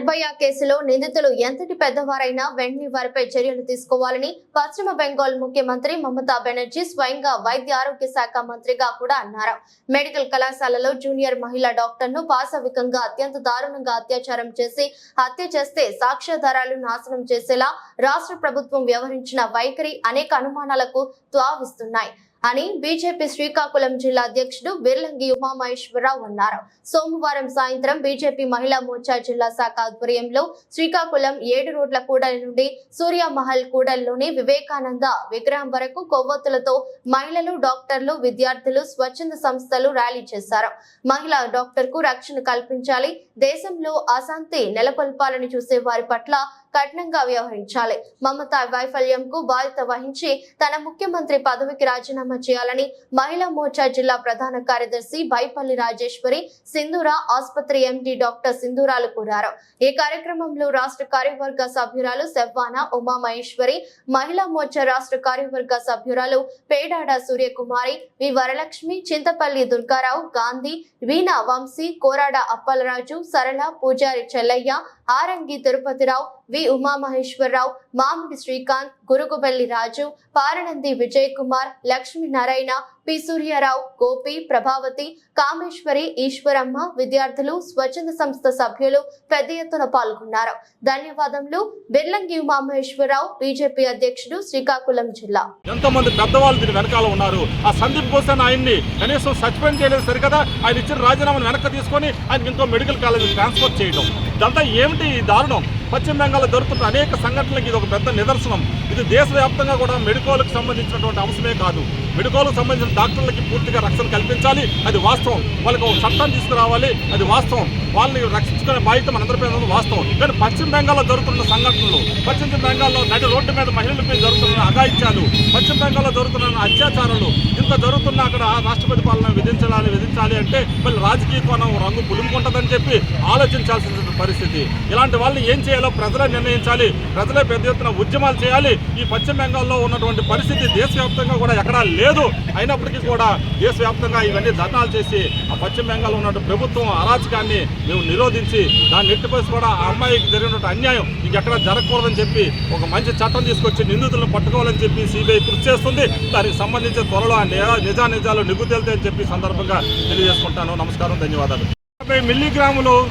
నిర్భయ కేసులో నిందితులు ఎంతటి పెద్దవారైనా వెంటనే వారిపై చర్యలు తీసుకోవాలని పశ్చిమ బెంగాల్ ముఖ్యమంత్రి మమతా బెనర్జీ స్వయంగా వైద్య ఆరోగ్య శాఖ మంత్రిగా కూడా అన్నారు. మెడికల్ కళాశాలలో జూనియర్ మహిళా డాక్టర్ను పాశవికంగా అత్యంత దారుణంగా అత్యాచారం చేసి హత్య చేస్తే సాక్ష్యాధారాలు నాశనం చేసేలా రాష్ట్ర ప్రభుత్వం వ్యవహరించిన వైఖరి అనేక అనుమానాలకు త్వావిస్తున్నాయి. అని బీజేపీ శ్రీకాకుళం జిల్లా అధ్యక్షుడు బిర్లంగి ఉమామహేశ్వరరావు అన్నారు. సోమవారం సాయంత్రం బీజేపీ మహిళా మోర్చా జిల్లా శాఖ ఆధ్వర్యంలో శ్రీకాకుళం ఏడు రోడ్ల కూడలి నుండి సూర్యమహల్ కూడలిలోని వివేకానంద విగ్రహం వరకు కొవ్వొత్తులతో మహిళలు డాక్టర్లు విద్యార్థులు స్వచ్ఛంద సంస్థలు ర్యాలీ చేశారు. మహిళా డాక్టర్కు రక్షణ కల్పించాలి దేశంలో అశాంతి నెలకొల్పాలని చూసే వారి పట్ల కఠినంగా వ్యవహరించాలి. మమతా వైఫల్యంకు బాధ్యత వహించి తన ముఖ్యమంత్రి పదవికి రాజీనామా చేయాలని మహిళా మోర్చా జిల్లా ప్రధాన కార్యదర్శి బైపల్లి రాజేశ్వరి సింధూర ఆసుపత్రి ఎండి డాక్టర్ సింధూరాలు కోరారు. ఈ కార్యక్రమంలో రాష్ట్ర కార్యవర్గ సభ్యురాలు సెవ్వానా ఉమా మహేశ్వరి మహిళా మోర్చా రాష్ట్ర కార్యవర్గ సభ్యురాలు పేడాడ సూర్యకుమారి వి వరలక్ష్మి చింతపల్లి దుర్గారావు గాంధీ వీణా వంశీ కోరాడ అప్పలరాజు సరళ పూజారి చెల్లయ్య ఆరంగి తిరుపతిరావు వి ఉమామహేశ్వరరావు మామిడి శ్రీకాంత్ గురుగుబెల్లి రాజు పారణంది విజయ్ కుమార్ లక్ష్మీనారాయణ పి సూర్యారావు గోపి ప్రభావతి కామేశ్వరి ఈశ్వరమ్మ విద్యార్థులు స్వచ్ఛంద సంస్థ సభ్యులు పెద్ద ఎత్తున పాల్గొన్నారు. ధన్యవాదములు. బిర్లంగి ఉమామహేశ్వరరావు బీజేపీ అధ్యక్షుడు శ్రీకాకుళం జిల్లా. ఎంతో మంది పెద్దవాళ్ళు దీని వెనకాల ఉన్నారు. ఆ సందీప్ భూషణ్ ఆయన్ని కనీసం సస్పెండ్ చేయలేదు సరికదా? ఆయన ఇచ్చిన రాజీనామాను వెనక్కి తీసుకొని ఆయన ఇంకో మెడికల్ కాలేజ్ ట్రాన్స్ఫర్ చేయడం. ఇదంతా ఏమిటి ఈ దారుణం? పశ్చిమ బెంగాల్లో జరుగుతున్న అనేక సంఘటనలకు ఇది ఒక పెద్ద నిదర్శనం. ఇది దేశవ్యాప్తంగా కూడా మెడికోలకు సంబంధించినటువంటి అంశమే కాదు. మెడికోలకు సంబంధించిన డాక్టర్లకి పూర్తిగా రక్షణ కల్పించాలి. అది వాస్తవం. వాళ్ళకి ఒక చట్టాన్ని తీసుకురావాలి. అది వాస్తవం. వాళ్ళని రక్షించుకునే బాధ్యత మనందరిపై ఉన్నది వాస్తవం. కానీ పశ్చిమ బెంగాల్లో జరుగుతున్న సంఘటనలు పశ్చిమ బెంగాల్లో నడి రోడ్డు మీద మహిళలపై జరుగుతున్న అఘాయిత్యాలు పశ్చిమ బెంగాల్లో జరుగుతున్న అత్యాచారాలు ఇంత జరుగుతున్న అక్కడ రాష్ట్రపతి పాలన విధించాలి విధించాలి అంటే మళ్ళీ రాజకీయ కోణం రంగు పులుముకుంటుందని చెప్పి ఆలోచించాల్సిన పరిస్థితి. ఇలాంటి వాళ్ళని ఏం చేయాలో ప్రజలే నిర్ణయించాలి. ప్రజలే పెద్ద ఎత్తున ఉద్యమాలు చేయాలి. ఈ పశ్చిమ బెంగాల్లో ఉన్నటువంటి పరిస్థితి దేశవ్యాప్తంగా కూడా ఎక్కడా లేదు. అయినప్పటికీ కూడా దేశవ్యాప్తంగా ఇవన్నీ ధర్నాలు చేసి ఆ పశ్చిమ బెంగాల్ ఉన్నటువంటి ప్రభుత్వం అరాచకాన్ని మేము నిరోధించి దాన్ని ఎట్టిపోసి కూడా ఆ అమ్మాయికి జరిగినటువంటి అన్యాయం ఇంకెక్కడ జరగకూడదని చెప్పి ఒక మంచి చట్టం తీసుకొచ్చి నిందితులను పట్టుకోవాలని చెప్పి సిబిఐ కృషి చేస్తుంది. దానికి సంబంధించిన త్వరలో నిజా- నిజాలు నిగ్గు తేలుతాయని చెప్పి సందర్భంగా తెలియజేసుకుంటాను. నమస్కారం. ధన్యవాదాలు. యాభై మిల్లీగ్రాములు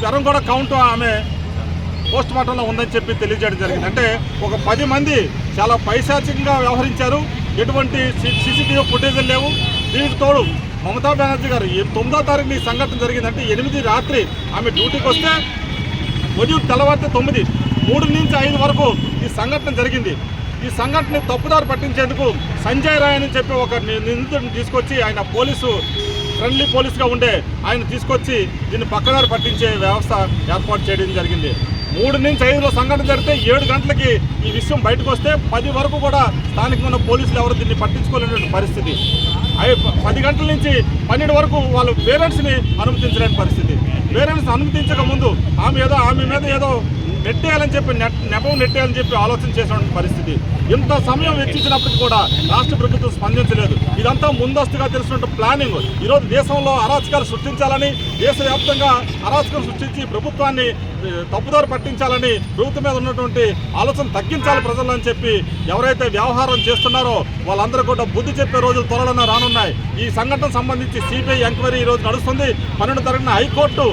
స్వరం కూడా కౌంట్ ఆమె పోస్ట్ మార్టంలో ఉందని చెప్పి తెలియజేయడం జరిగింది. అంటే ఒక పది మంది చాలా పైశాచికంగా వ్యవహరించారు. ఎటువంటి సీసీటీవీ ఫుటేజ్ లేవు. దీనికి తోడు మమతా బెనర్జీ గారు తొమ్మిదో తారీఖు ఈ సంఘటన జరిగిందంటే ఎనిమిది రాత్రి ఆమె డ్యూటీకి వస్తే ఉదయం తెల్లవారితే తొమ్మిది మూడు నుంచి ఐదు వరకు ఈ సంఘటన జరిగింది. ఈ సంఘటన తప్పుదారు పట్టించేందుకు సంజయ్ రాయ్ అని చెప్పి ఒక నిందితుడిని తీసుకొచ్చి ఆయన పోలీసు ఫ్రెండ్లీ పోలీస్గా ఉండే ఆయన తీసుకొచ్చి దీన్ని పక్కదారి పట్టించే వ్యవస్థ ఏర్పాటు చేయడం జరిగింది. మూడు నుంచి ఐదులో సంఘటన జరిగితే ఏడు గంటలకి ఈ విషయం బయటకు వస్తే పది వరకు కూడా స్థానికంగా ఉన్న పోలీసులు ఎవరు దీన్ని పట్టించుకోలేని పరిస్థితి. అవి పది గంటల నుంచి పన్నెండు వరకు వాళ్ళు పేరెంట్స్ని అనుమతించలేని పరిస్థితి. పేరెంట్స్ అనుమతించక ముందు ఆమె ఏదో ఆమె మీద ఏదో నెట్టేయాలని చెప్పి నెట్ నెపం నెట్టేయాలని చెప్పి ఆలోచన చేసినటువంటి పరిస్థితి. ఇంత సమయం వెచ్చించినప్పటికీ కూడా రాష్ట్ర ప్రభుత్వం స్పందించలేదు. ఇదంతా ముందస్తుగా తెలిసినట్టు ప్లానింగ్. ఈరోజు దేశంలో అరాచకాలు సృష్టించాలని దేశవ్యాప్తంగా అరాచకం సృష్టించి ప్రభుత్వాన్ని తప్పుదారు పట్టించాలని ప్రభుత్వం మీద ఉన్నటువంటి ఆలోచన తగ్గించాలి ప్రజలు అని చెప్పి ఎవరైతే వ్యవహారం చేస్తున్నారో వాళ్ళందరూ కూడా బుద్ధి చెప్పే రోజులు త్వరలోనే రానున్నాయి. ఈ సంఘటన సంబంధించి సిబిఐ ఎంక్వైరీ ఈరోజు రోజు నడుస్తుంది. పన్నెండు తరగతిన హైకోర్టు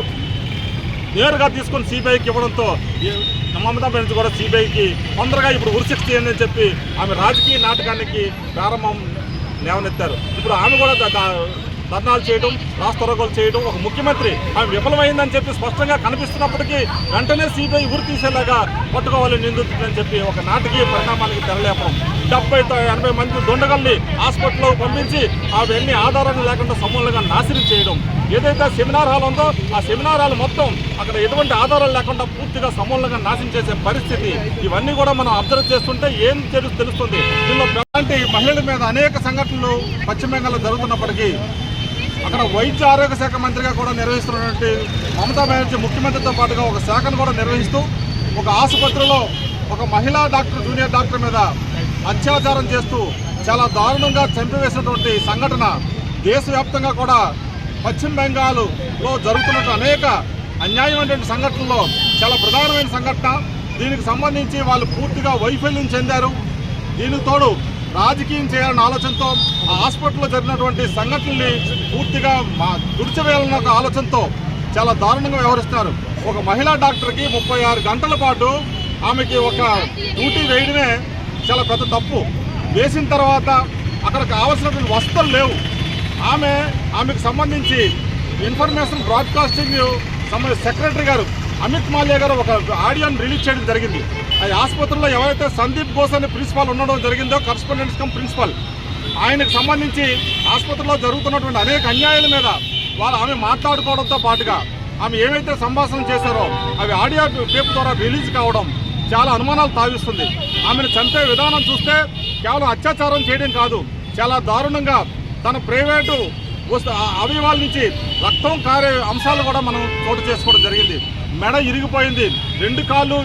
నేరుగా తీసుకొని సిబిఐకి ఇవ్వడంతో మమతా బెనర్జీ కూడా సిబిఐకి తొందరగా ఇప్పుడు ఉరిశిక్ష చేయండి అని చెప్పి ఆమె రాజకీయ నాటకానికి ప్రారంభం లేవనెత్తారు. ఇప్పుడు ఆమె కూడా ధర్నాలు చేయడం రాస్తరోగోలు చేయడం ఒక ముఖ్యమంత్రి. ఆమె విఫలమైందని చెప్పి స్పష్టంగా కనిపిస్తున్నప్పటికీ వెంటనే సిబిఐ ఉరి తీసేలాగా పట్టుకోవాలి నిందితులని చెప్పి ఒక నాటకీయ పరిణామానికి తెరలేపడం. డెబ్బై ఎనభై మంది దొండగల్ని హాస్పిటల్లో పంపించి అవన్నీ ఆధారాలు లేకుండా సమూలంగా నాశనం చేయడం. ఏదైతే సెమినార్ హాల్ ఉందో ఆ సెమినార్ హాల్ మొత్తం అక్కడ ఎటువంటి ఆధారాలు లేకుండా పూర్తిగా సమూలంగా నాశనం చేసే పరిస్థితి. ఇవన్నీ కూడా మనం అబ్జర్వ్ చేస్తుంటే ఏం తెలుసు తెలుస్తుంది? దీనిలో అలాంటి మహిళల మీద అనేక సంఘటనలు పశ్చిమ బెంగాల్లో జరుగుతున్నప్పటికీ అక్కడ వైద్య ఆరోగ్య శాఖ మంత్రిగా కూడా నిర్వహిస్తున్నటువంటి మమతా బెనర్జీ ముఖ్యమంత్రితో పాటుగా ఒక శాఖను కూడా నిర్వహిస్తూ ఒక ఆసుపత్రిలో ఒక మహిళా డాక్టర్ జూనియర్ డాక్టర్ మీద అత్యాచారం చేస్తూ చాలా దారుణంగా చంపివేసినటువంటి సంఘటన దేశవ్యాప్తంగా కూడా పశ్చిమ బెంగాల్లో జరుగుతున్న అనేక అన్యాయమైనటువంటి సంఘటనలో చాలా ప్రధానమైన సంఘటన. దీనికి సంబంధించి వాళ్ళు పూర్తిగా వైఫల్యం చెందారు. దీనికి తోడు రాజకీయం చేయాలన్న ఆలోచనతో ఆ హాస్పిటల్లో జరిగినటువంటి సంఘటనల్ని పూర్తిగా మా తుడిచివేయాలన్న ఒక ఆలోచనతో చాలా దారుణంగా వ్యవహరిస్తున్నారు. ఒక మహిళా డాక్టర్కి ముప్పై ఆరు గంటల పాటు ఆమెకి ఒక డ్యూటీ వేయడమే చాలా పెద్ద తప్పు. వేసిన తర్వాత అక్కడ కావాల్సినటువంటి వస్తువులు లేవు. ఆమె ఆమెకు సంబంధించి ఇన్ఫర్మేషన్ బ్రాడ్కాస్టింగ్ సంబంధించి సెక్రటరీ గారు అమిత్ మాల్యా గారు ఒక ఆడియోని రిలీజ్ చేయడం జరిగింది. ఆ ఆసుపత్రిలో ఎవరైతే సందీప్ ఘోష్ అనే ప్రిన్సిపాల్ ఉండడం జరిగిందో కరస్పాండెంట్స్ కమ్ ప్రిన్సిపాల్. ఆయనకు సంబంధించి ఆసుపత్రిలో జరుగుతున్నటువంటి అనేక అన్యాయాల మీద వాళ్ళు ఆమె మాట్లాడుకోవడంతో పాటుగా ఆమె ఏవైతే సంభాషణ చేశారో అవి ఆడియో టేప్ ద్వారా రిలీజ్ కావడం చాలా అనుమానాలు తావిస్తుంది. ఆమెను చంపే విధానం చూస్తే కేవలం అత్యాచారం చేయడం కాదు చాలా దారుణంగా తన ప్రైవేటు అవయవాల నుంచి రక్తం కారే అంశాలు కూడా మనం చోటు చేసుకోవడం జరిగింది. మెడ ఇరిగిపోయింది. రెండు కాళ్ళు